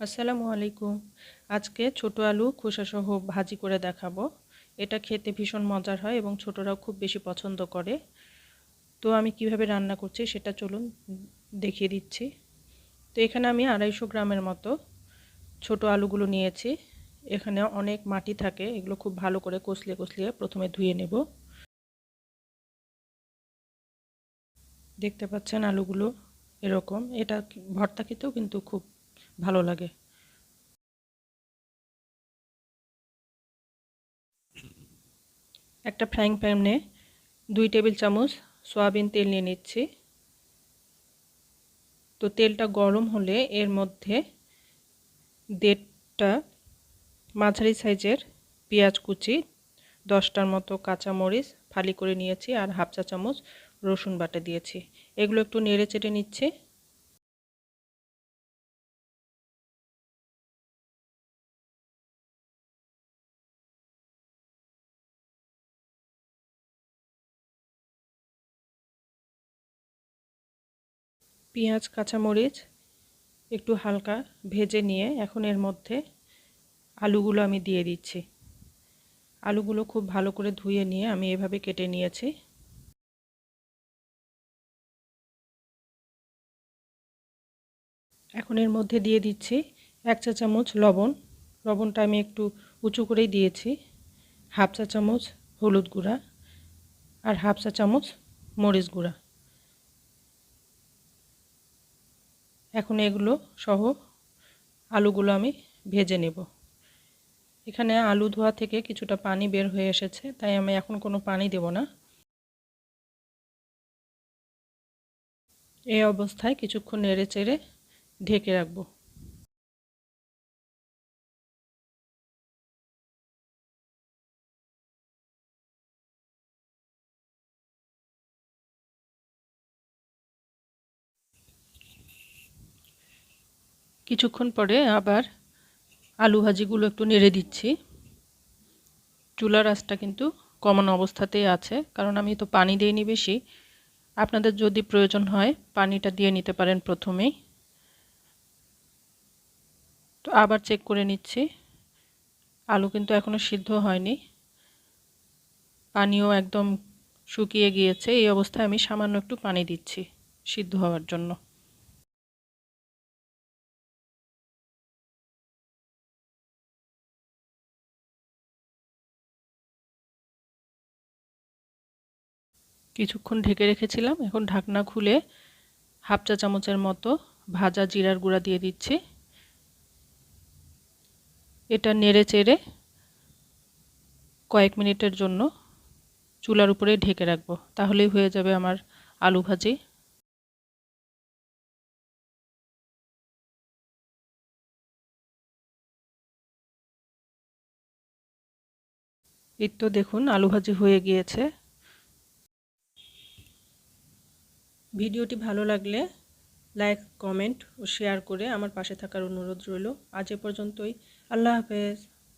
আসসালামু আলাইকুম। আজকে ছোট আলু খোসাসহ ভাজি করে দেখাবো। এটা খেতে ভীষণ মজার হয় এবং ছোটরাও খুব বেশি পছন্দ করে। তো আমি কীভাবে রান্না করছি সেটা চলুন দেখিয়ে দিচ্ছি। তো এখানে আমি আড়াইশো গ্রামের মতো ছোট আলুগুলো নিয়েছি। এখানে অনেক মাটি থাকে, এগুলো খুব ভালো করে কষলিয়ে কষলিয়ে প্রথমে ধুয়ে নেব। দেখতে পাচ্ছেন আলুগুলো এরকম। এটা ভর্তা খেতেও কিন্তু খুব ভালো লাগে। একটা ফ্রাইং প্যানে দুই টেবিল চামচ সয়াবিন তেল নিয়ে নিচ্ছি। তো তেলটা গরম হলে এর মধ্যে দেড়টা মাঝারি সাইজের পেঁয়াজ কুচি, দশটার মতো কাঁচা মরিচ ফালি করে নিয়েছি আর হাফ চা চামচ রসুন বাটা দিয়েছি। এগুলো একটু নেড়ে চেটে নিচ্ছি। পেঁয়াজ, কাঁচামরিচ একটু হালকা ভেজে নিয়ে এখন এর মধ্যে আলুগুলো আমি দিয়ে দিচ্ছি। আলুগুলো খুব ভালো করে ধুয়ে নিয়ে আমি এভাবে কেটে নিয়েছি। এখন এর মধ্যে দিয়ে দিচ্ছি এক চা চামচ লবণ। লবণটা আমি একটু উঁচু করেই দিয়েছি। হাফ চা চামচ হলুদ গুঁড়া আর হাফ চা চামচ মরিচ গুঁড়া। এখন এগুলো সহ আলুগুলো আমি ভেজে নেব। এখানে আলু ধোয়া থেকে কিছুটা পানি বের হয়ে এসেছে, তাই আমি এখন কোনো পানি দেব না। এই অবস্থায় কিছুক্ষণ নেড়ে চেড়ে ঢেকে রাখব। কিছুক্ষণ পরে আবার আলু ভাজিগুলো একটু নেড়ে দিচ্ছি। চুলার আঁচটা কিন্তু কমানো অবস্থাতেই আছে, কারণ আমি তো পানি দিইনি বেশি। আপনাদের যদি প্রয়োজন হয়, পানিটা দিয়ে নিতে পারেন প্রথমেই। তো আবার চেক করে নিচ্ছি। আলু কিন্তু এখনও সিদ্ধ হয়নি। পানিও একদম শুকিয়ে গিয়েছে। এই অবস্থায় আমি সামান্য একটু পানি দিচ্ছি সিদ্ধ হওয়ার জন্য। কিছুক্ষণ ঢেকে রেখেছিলাম। এখন ঢাকনা খুলে হাফ চা চামচের মতো ভাজা জিরার গুঁড়া দিয়ে দিচ্ছি। এটা নেড়ে চেড়ে কয়েক মিনিটের জন্য চুলার উপরে ঢেকে রাখব। তাহলেই হয়ে যাবে আমার আলু ভাজি। এই তো দেখুন, আলু ভাজি হয়ে গিয়েছে। ভিডিওটি ভালো লাগলে লাইক, কমেন্ট ও শেয়ার করে আমার পাশে থাকার অনুরোধ রইল। আজ এ পর্যন্তই। আল্লাহ হাফেজ।